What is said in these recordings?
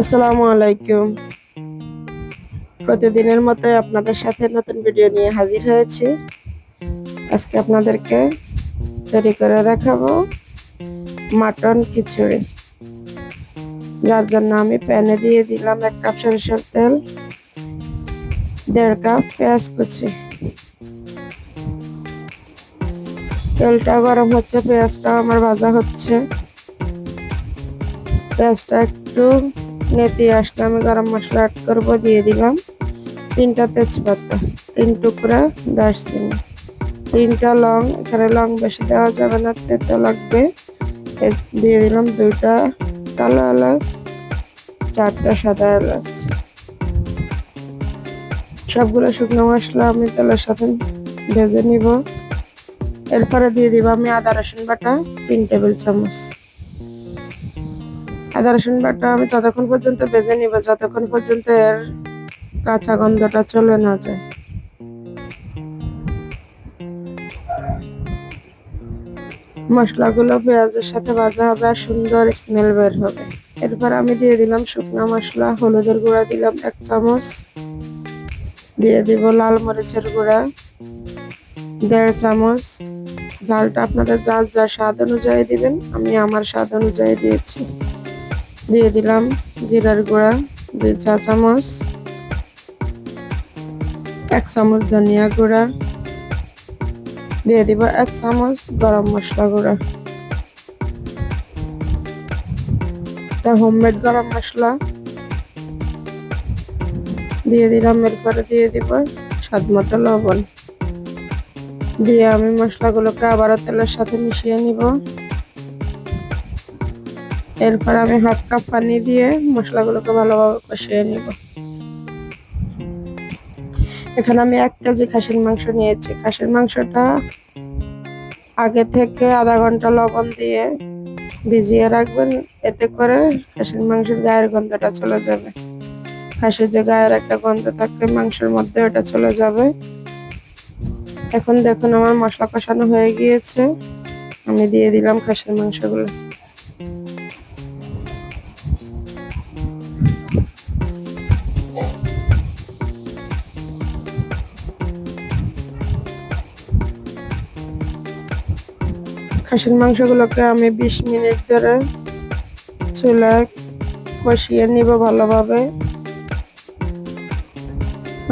আসসালামু আলাইকুম। প্রতিদিনের মতো আপনাদের সাথে নতুন ভিডিও নিয়ে হাজির হয়েছি। আজকে আপনাদেরকে তৈরি করে দেখাবো মাটন খিচুড়ি। যার জন্য আমি প্যানে দিয়ে দিলাম এক কাপ সরিষার তেল, দেড় কাপ পেঁয়াজ কুচি। তেলটা গরম হচ্ছে পেঁয়াজটা আমার ভাজা হচ্ছে। পেঁয়াজটা একটু নেতি আসলে আমি গরম মশলা অ্যাড করব, দিয়ে দিলাম তিনটা তেজপাতা, তিন টুকরা দারচিনি। তিনটা লং, এখানে লং বেশি দেওয়া যাবে না, তেতো লাগবে। দিয়ে দিলাম দুইটা কালো এলাচ, চারটা সাদা এলাচ। সবগুলো শুকনো মশলা আমি তেলের সাথে ভেজে নিব। এরপরে দিয়ে দিব আমি আদা রসুন বাটা, তিন টেবিল চামচ। আদা, রসুন বাটা আমি ততক্ষণ পর্যন্ত বেজে নিব, যতক্ষণ পর্যন্ত এর কাঁচা গন্ধটা চলে না যায়। মশলাগুলো পেঁয়াজের সাথে ভাজা হবে আর সুন্দর স্মেল বের হবে। এরপর আমি দিয়ে দিলাম শুকনো মশলা, হলুদের গুঁড়া দিলাম এক চামচ, দিয়ে দিব লাল মরিচের গুঁড়া, দেড় চামচ। ঝালটা আপনাদের যার যা স্বাদ অনুযায়ী দিবেন, আমি আমার স্বাদ অনুযায়ী দিয়েছি। দিয়ে দিলাম জিরার গুঁড়া, দুই চা চামচ, এক চামচ ধনিয়া গুঁড়া, দিয়ে দিব এক চামচ গরম মশলা গুঁড়া। এটা হোমমেড গরম মশলা। দিয়ে দিলাম, এরপরে দিয়ে দিব স্বাদ মতো লবণ। দিয়ে আমি মশলাগুলোকে আবারও তেলের সাথে মিশিয়ে নিব। এরপর আমি হাফ কাপ পানি দিয়ে মশলাগুলোকে ভালোভাবে কষিয়ে নিব। এখানে আমি এক কেজি খাসির মাংস নিয়েছি। খাসির মাংসটা আগে থেকে আধা ঘণ্টা লবণ দিয়ে ভিজিয়ে রাখবেন। এতে করে খাসির মাংসের গায়ের গন্ধটা চলে যাবে। খাসির যে গায়ের একটা গন্ধ থাকে, মাংসের মধ্যে ওটা চলে যাবে। এখন দেখুন আমার মশলা কষানো হয়ে গিয়েছে। আমি দিয়ে দিলাম খাসির মাংসগুলো। খাসির মাংসগুলোকে আমি বিশ মিনিট ধরে চুলায় কষিয়ে নিব ভালোভাবে।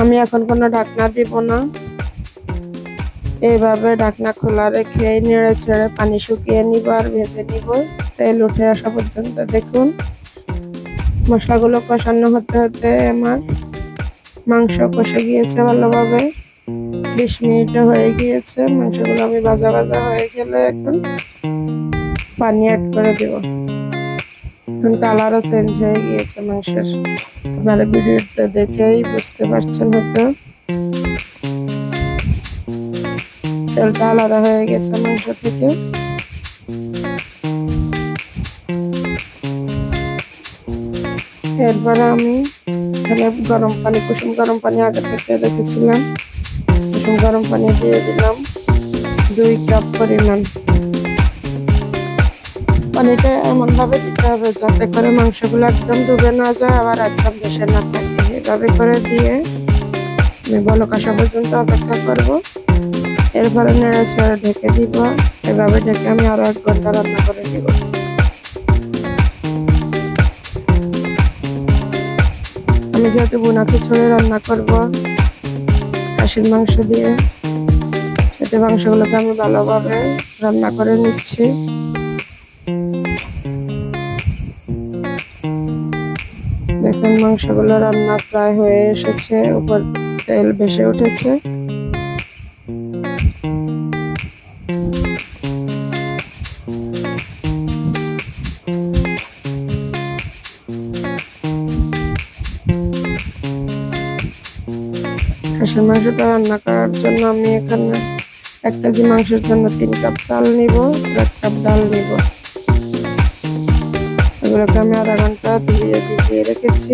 আমি এখন কোনো ঢাকনা দিব না। এইভাবে ঢাকনা খোলা রেখে নেড়ে ছেড়ে পানি শুকিয়ে নিব আর ভেজে নিব। তেল উঠে আসা পর্যন্ত দেখুন। মশলাগুলো কষানো হতে হতে আমার মাংস কষে গিয়েছে ভালোভাবে। বিশ মিনিট হয়ে গিয়েছে। মাংসগুলো আমি ভাজা ভাজা হয়ে গেলে এখন পানি অ্যাড করে দেব। এখন কালারও চেঞ্জ হয়ে গিয়েছে মাংসের। আপনারা ভিডিওতে দেখেই বুঝতে পারছেন হয়তো। তেলটা আলাদা হয়ে গেছে মাংস থেকে। এরপরে আমি এখানে গরম পানি, কুসুম গরম পানি আগে থেকে রেখেছিলাম। গরম পানি দিয়ে দিলাম। দুই কাপ পরিমাণ। পানিটা এমন ভাবে দিতে হবে যাতে করে মাংসগুলো একদম ডুবে না যায় আবার একদম ভেসে না থাকে। এভাবে করে দিয়ে আমি বলক আসা পর্যন্ত অপেক্ষা করব। এরপরে নেড়ে ছেড়ে ঢেকে দিব। এভাবে ঢেকে আমি আরও এক ঘণ্টা রান্না করে দিব আমি যেহেতু বোনা খিচুড়ি রান্না করব খাসির মাংস দিয়ে। এতে মাংসগুলোকে আমি ভালোভাবে রান্না করে নিচ্ছি। দেখুন, মাংসগুলো রান্না প্রায় হয়ে এসেছে। উপর তেল ভেসে উঠেছে। মাংসটা রান্না করার জন্য আমি এখানে এক কেজি মাংসের জন্য তিন কাপ চাল নিব এক কাপ ডাল নিব। এগুলোকে আমি আধা ঘণ্টা ধুয়ে ভিজিয়ে রেখেছি।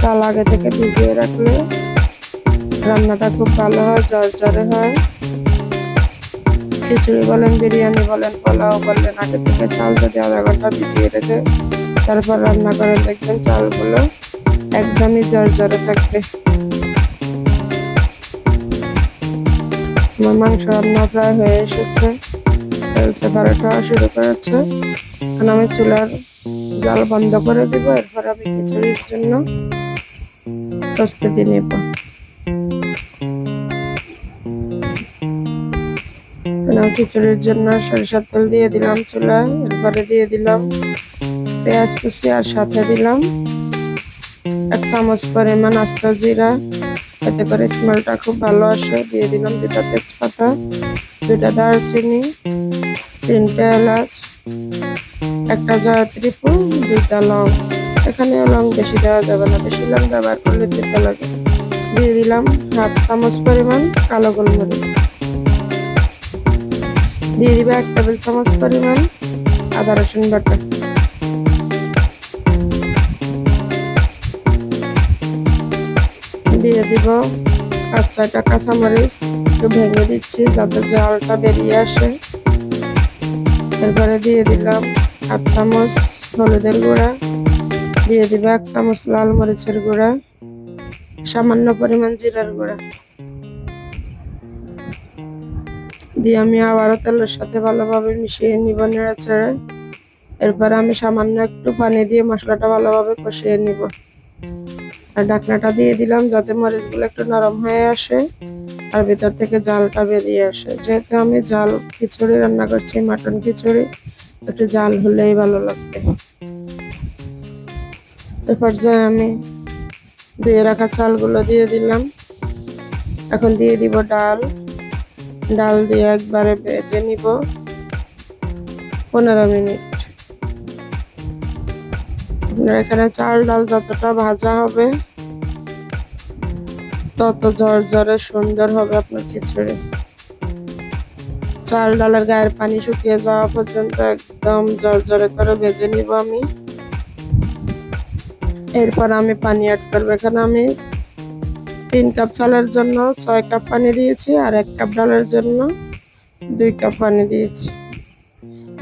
চাল আগে থেকে ভিজিয়ে রাখলে রান্নাটা খুব ভালো হয় জর্জরে হয়। খিচুড়ি বলেন, বিরিয়ানি বলেন, পোলাও বললেন আগে থেকে চাল যদি আধা ঘণ্টা ভিজিয়ে রেখে তারপর রান্না করে দেখবেন চালগুলো একদমই জর্জরে থাকবে। আমার মাংস রান্না প্রায় হয়ে এসেছে। সেপারেট হওয়া শুরু করেছে। এখন আমি চুলার জাল বন্ধ করে দিব, এরপর আমি খিচুড়ির জন্য প্রস্তুতি নেব। খিচুড়ির জন্য সরিষার তেল দিয়ে দিলাম চুলায়, এরপরে দিয়ে দিলাম পেঁয়াজ কুচি আর সাথে দিলাম এক চামচ পরিমাণ আস্ত জিরা। এতে করে স্মেলটা খুব ভালো আসে। দিয়ে দিলাম দুটা তেজপাতা দুটা দারচিনি, তিনটা এলাচ, একটা জয়ত্রী ফুল দুইটা লং। এখানে লং বেশি দেওয়া যাবে না, বেশি লং ব্যবহার করলে দিতে লাগে। দিয়ে দিলাম হাফ চামচ পরিমাণ কালো গোলমরিচ। দিয়ে দিবে এক টেবিল চামচ পরিমাণ আদা রসুন বাটা। দিয়ে দিব। পাঁচ ছয়টা কাঁচামরিচ একটু ভেঙে দিচ্ছি যাতে জলটা বেরিয়ে আসে। এরপরে দিয়ে দিলাম এক চামচ হলুদের গুঁড়া। দিয়ে দিব এক চামচ লাল মরিচের গুঁড়া। সামান্য পরিমাণ জিরার গুঁড়া। দিয়ে আমি আবারও তেলের সাথে ভালোভাবে মিশিয়ে নিব নেড়ে এরপরে আমি সামান্য একটু পানি দিয়ে মশলাটা ভালোভাবে কষিয়ে নিব। আর ঢাকনাটা দিয়ে দিলাম যাতে মরিচগুলো একটু নরম হয়ে আসে আর ভেতর থেকে জালটা বেরিয়ে আসে। যেহেতু আমি জাল খিচুড়ি রান্না করছি, মাটন খিচুড়ি, একটু জাল হলেই ভালো লাগবে। এরপর যে আমি ধুয়ে রাখা চালগুলো দিয়ে দিলাম। এখন দিয়ে দিব ডাল। ডাল দিয়ে একবারে ভেজে নিব পনেরো মিনিট। এখানে চাল ডাল যতটা ভাজা হবে তত ঝরঝরে সুন্দর হবে আপনার খিচুড়ি। চাল ডালের গায়ের পানি শুকিয়ে যাওয়া পর্যন্ত একদম ঝরঝরে করে ভেজে নিব আমি। এরপর আমি পানি অ্যাড করব। এখানে আমি তিন কাপ চালের জন্য ছয় কাপ পানি দিয়েছি আর এক কাপ ডালের জন্য দুই কাপ পানি দিয়েছি।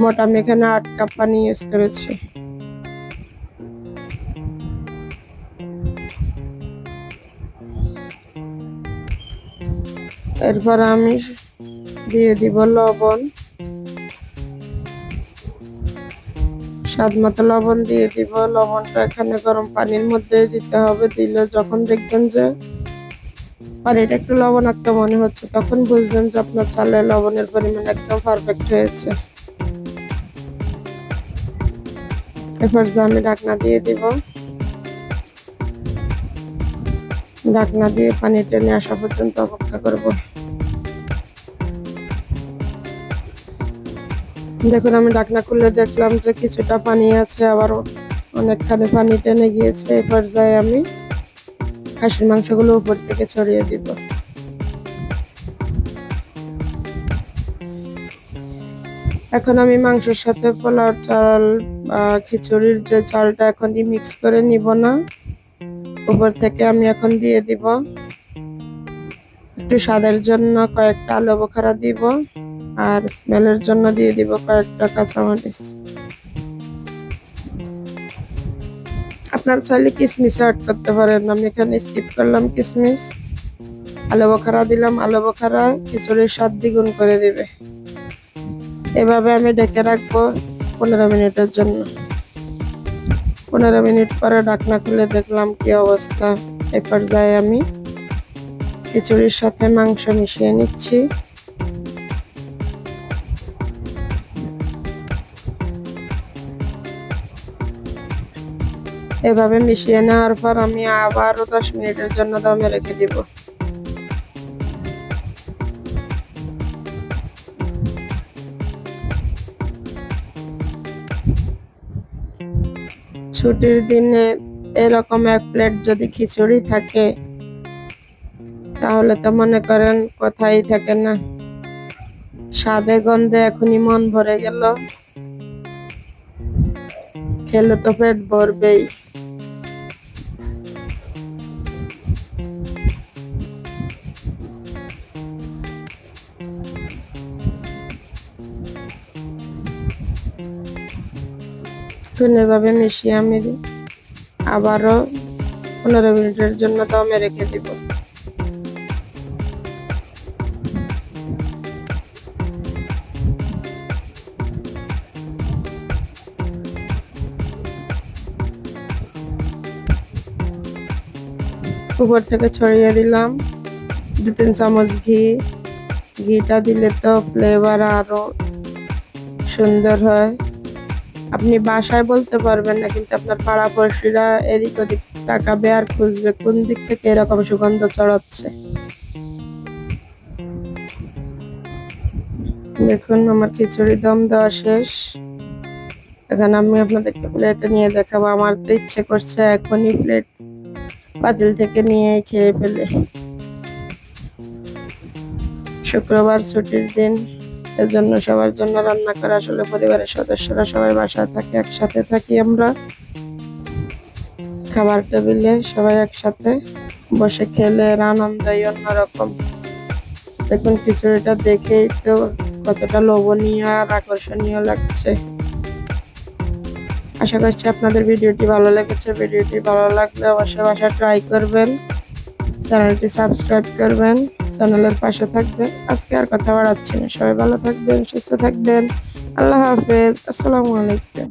মোট আমি এখানে আট কাপ পানি ইউজ করেছি। এরপর আমি দিয়ে দিব লবণ। স্বাদ মতো লবণ দিয়ে দিব। লবণটা এখানে গরম পানির মধ্যে দিতে হবে। দিলে যখন দেখবেন যে পানিটা একটু লবণাক্ত মনে হচ্ছে, তখন বুঝবেন যে আপনার চালে লবণের পরিমাণ একদম পারফেক্ট হয়েছে। এরপর যে আমি ঢাকনা দিয়ে দিব। ঢাকনা দিয়ে পানিটা নিয়ে আসা পর্যন্ত অপেক্ষা করব। দেখুন, আমি ডাকনা খুলে দেখলাম যে কিছুটা পানি আছে আবার অনেকখানি পানি টেনে গিয়েছে। এই পর্যায়ে আমি খাসির মাংসগুলো উপর থেকে ছড়িয়ে দিব। এখন আমি মাংসের সাথে পোলাও চাল খিচুড়ির যে চালটা এখন মিক্স করে নিব না। উপর থেকে আমি এখন দিয়ে দিব। একটু স্বাদের জন্য কয়েকটা আলু বোখারা দিব। আর স্মেলের জন্য দিয়ে দিব কয়েকটা কাঁচা কাঁচামরিচ। আপনার চাইলে কিসমিস অ্যাড করতে পারেন। আমি এখানে স্কিপ করলাম কিসমিস। আলু বোখারা দিলাম। আলু বোখারা খিচুড়ির স্বাদ দ্বিগুণ করে দেবে। এভাবে আমি ডেকে রাখব পনেরো মিনিটের জন্য। পনেরো মিনিট পরে ঢাকনা খুলে দেখলাম কি অবস্থা। এ পর্যায়ে আমি খিচুড়ির সাথে মাংস মিশিয়ে নিচ্ছি। এভাবে মিশিয়ে নেওয়ার পর আমি আবারও দশ মিনিটের জন্য দমে রেখে দিব। ছুটির দিনে এরকম এক প্লেট যদি খিচুড়ি থাকে, তাহলে তো মনে করেন কোথায় থাকে না। স্বাদে গন্ধে এখনই মন ভরে গেল। খেলে তো পেট ভরবেই। এভাবে মিশিয়ে আমি আবারও পনেরো মিনিটের জন্য দমে রেখে দিব। উপর থেকে ছড়িয়ে দিলাম। দু তিন চামচ ঘি। ঘিটা দিলে তো ফ্লেভার আরও সুন্দর হয়। আপনি বাসায় বলতে পারবেন না, কিন্তু আপনার পাড়াপড়শিরা এদিক ওদিক তাকাবে আর খুঁজবে কোন দিক থেকে এরকম সুগন্ধ ছড়াচ্ছে। দেখুন, আমার খিচুড়ি দম দেওয়া শেষ। এখন আমি আপনাদেরকে প্লেটে নিয়ে দেখাবো। আমার তো ইচ্ছে করছে এখনই প্লেট পাতিল থেকে নিয়ে খেয়ে ফেলে। শুক্রবার ছুটির দিন। এজন্য সবার জন্য রান্না করা আসলে পরিবারের সদস্যরা সবাই বাসায় থাকে, একসাথে থাকি আমরা। খাবার টেবিলে সবাই একসাথে বসে খেলে, এর আনন্দই অন্যরকম। দেখুন, খিচুড়িটা দেখেই তো কতটা লোভনীয় আর আকর্ষণীয় লাগছে। আশা করছি আপনাদের ভিডিওটি ভালো লেগেছে। ভিডিওটি ভালো লাগলে অবশ্যই বাসা ট্রাই করবেন। চ্যানেলটি সাবস্ক্রাইব করবেন, চ্যানেলের পাশে থাকবেন। আজকে আর কথা বাড়াচ্ছি না। সবাই ভালো থাকবেন, সুস্থ থাকবেন। আল্লাহ হাফেজ। আসসালামু আলাইকুম।